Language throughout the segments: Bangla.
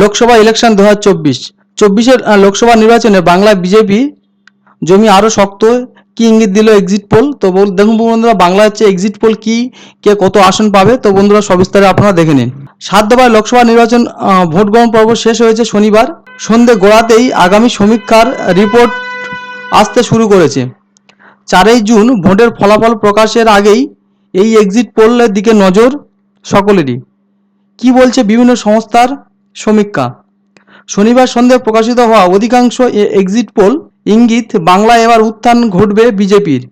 লোকসভা ইলেকশন দু হাজার চব্বিশ। চব্বিশের লোকসভা নির্বাচনে বাংলা বিজেপি জমি আরও শক্ত, কি ইঙ্গিত দিল এক্সিট পোল তো দেখুন বন্ধুরা বাংলা হচ্ছে এক্সিট পোল কি, কে কত আসন পাবে? তো বন্ধুরা, সবিস্তারে আপনারা দেখে নিন। সাত দফায় লোকসভা নির্বাচন ভোট গ্রহণ পর্ব শেষ হয়েছে শনিবার। সন্ধে গোড়াতেই আগামী সমীক্ষার রিপোর্ট আসতে শুরু করেছে। চারই জুন ভোটের ফলাফল প্রকাশের আগেই এই এক্সিট পোলের দিকে নজর সকলেরই। কি বলছে বিভিন্ন সংস্থার সমীক্ষা। শনিবার সন্ধ্যায় প্রকাশিত হওয়া অধিকাংশ এক্সিট পোল ইঙ্গিত বাংলায় এবার উত্থান ঘটবে বিজেপির।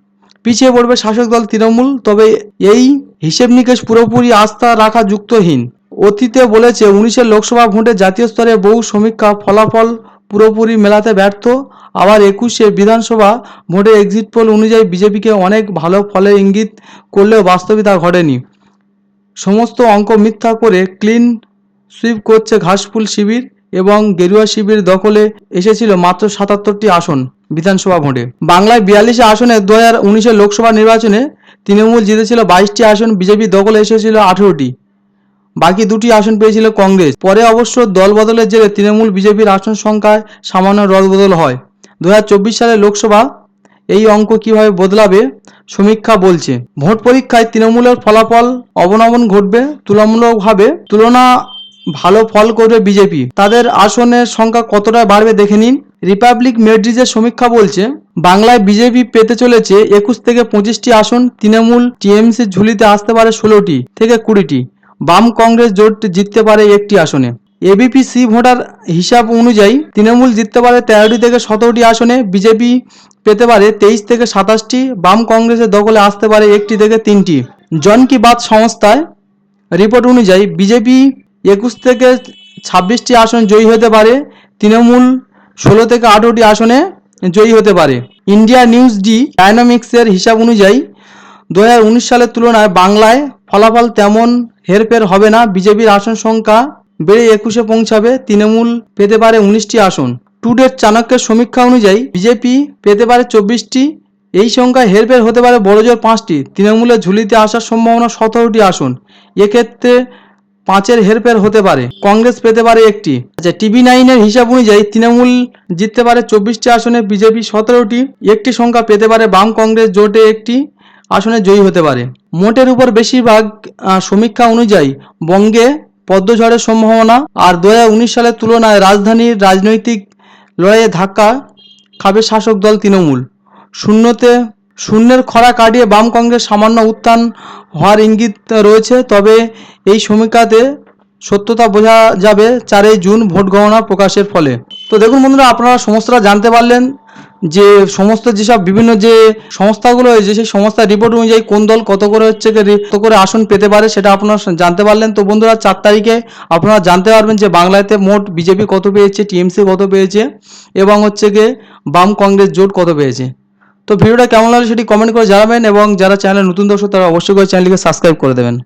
পিছিয়ে পড়বে শাসক দল তৃণমূল, তবে এই হিসেব নিকেশ পুরোপুরি আস্থা রাখা যুক্তহীন। অতীতে বলেছে উনিশের লোকসভা ভোটে জাতীয় স্তরে বহু সমীক্ষা ফলাফল পুরোপুরি মেলাতে ব্যর্থ। আবার একুশে বিধানসভা ভোটে এক্সিট পোল অনুযায়ী বিজেপিকে অনেক ভালো ফলে ইঙ্গিত করলেও বাস্তবে তা ঘটেনি। সমস্ত অঙ্ক মিথ্যা করে ক্লিন সুইপ করছে ঘাসফুল শিবির এবং গেরুয়া শিবির দখলে এসেছিল মাত্র সাতাত্তরটি আসন বিধানসভা ভোটে। বাংলায় বিয়াল্লিশে আসনে দু হাজার উনিশের লোকসভা নির্বাচনে তৃণমূল জিতেছিল বাইশটি আসন, বিজেপি দখলে এসেছিল আঠেরোটি। বাকি দুটি আসন পেয়েছিল কংগ্রেস। পরে অবশ্য দল বদলের জেরে তৃণমূল বিজেপির আসন সংখ্যায় সামান্য রদবদল হয়। দু সালে লোকসভা এই অঙ্ক কীভাবে বদলাবে সমীক্ষা বলছে। ভোট পরীক্ষায় তৃণমূলের ফলাফল অবনমন ঘটবে, তুলনামূলকভাবে তুলনা ভালো ফল করবে বিজেপি। তাদের আসনের সংখ্যা কতটা বাড়বে দেখে নিন। রিপাবলিক মেড্রিজের সমীক্ষা বলছে, বাংলায় বিজেপি পেতে চলেছে একুশ থেকে পঁচিশটি আসন, তৃণমূল টিএমসির ঝুলিতে আসতে পারে ষোলোটি থেকে কুড়িটি। বাম কংগ্রেস জোট জিততে পারে একটি আসনে। এবিপি সি ভোটার হিসাব অনুযায়ী তৃণমূল জিততে পারে তেরোটি থেকে সতেরোটি আসনে, বিজেপি পেতে পারে তেইশ থেকে সাতাশটি, বাম কংগ্রেসের দখলে আসতে পারে একটি থেকে তিনটি। জন কি বাত সংস্থায় রিপোর্ট অনুযায়ী বিজেপি একুশ থেকে ছাব্বিশটি আসন জয়ী হতে পারে। তৃণমূল ষোলো থেকে আঠেরোটি আসনে জয়ী হতে পারে। ইন্ডিয়া নিউজ ডি ডায়নামিক্সের হিসাব অনুযায়ী দু উনিশ সালের তুলনায় বাংলায় ফলাফল তেমন হেরফের হবে না। বিজেপির আসন সংখ্যা বেড়ে একুশে পৌঁছাবে। তৃণমূল পেতে পারে উনিশটি আসন। টুডের চাণক্যের সমীক্ষা অনুযায়ী বিজেপি পেতে পারে চব্বিশটি। এই সংখ্যায় হেরফের হতে পারে বড়জোর পাঁচটি। তৃণমূলের ঝুলিতে আসার সম্ভাবনা সতেরোটি আসন। এক্ষেত্রে পাঁচের হেরফের হতে পারে। কংগ্রেস পেতে পারে একটি। আচ্ছা টিভি নাইনের হিসাব অনুযায়ী তৃণমূল জিততে পারে চব্বিশটি আসনে, বিজেপি সতেরোটি। একটি সংখ্যা পেতে পারে বাম কংগ্রেস জোটে একটি আসনে জয়ী হতে পারে। মোটের উপর বেশিরভাগ সমীক্ষা অনুযায়ী বঙ্গে পদ্মঝড়ের সম্ভাবনা আর দু হাজার উনিশ সালের তুলনায় রাজধানীর রাজনৈতিক লড়াইয়ে ধাক্কা খাবে শাসক দল তৃণমূল। শূন্যতে শূন্যের খরা কাটিয়ে বাম কংগ্রেস সামান্য উত্থান হওয়ার ইঙ্গিত রয়েছে, তবে এই সমীক্ষাতে সত্যতা বোঝা যাবে চারই জুন ভোট গণনা প্রকাশের ফলে। তো দেখুন বন্ধুরা, আপনারা সমস্তটা জানতে পারলেন যে সমস্ত যেসব বিভিন্ন যে সংস্থাগুলো হয়েছে সেই সংস্থার রিপোর্ট অনুযায়ী কোন দল কত করে হচ্ছে কত করে আসন পেতে পারে সেটা আপনারা জানতে পারলেন। তো বন্ধুরা, চার তারিখে আপনারা জানতে পারবেন যে বাংলাতে মোট বিজেপি কত পেয়েছে, টিএমসি কত পেয়েছে, এবং হচ্ছে গিয়ে বাম কংগ্রেস জোট কত পেয়েছে। তো ভিডিওটা কেমন লাগল সেটি কমেন্ট করে জানাবেন এবং যারা চ্যানেল নতুন দর্শক, তারা অবশ্যই করে চ্যানেলটিকে সাবস্ক্রাইব করে দেবেন।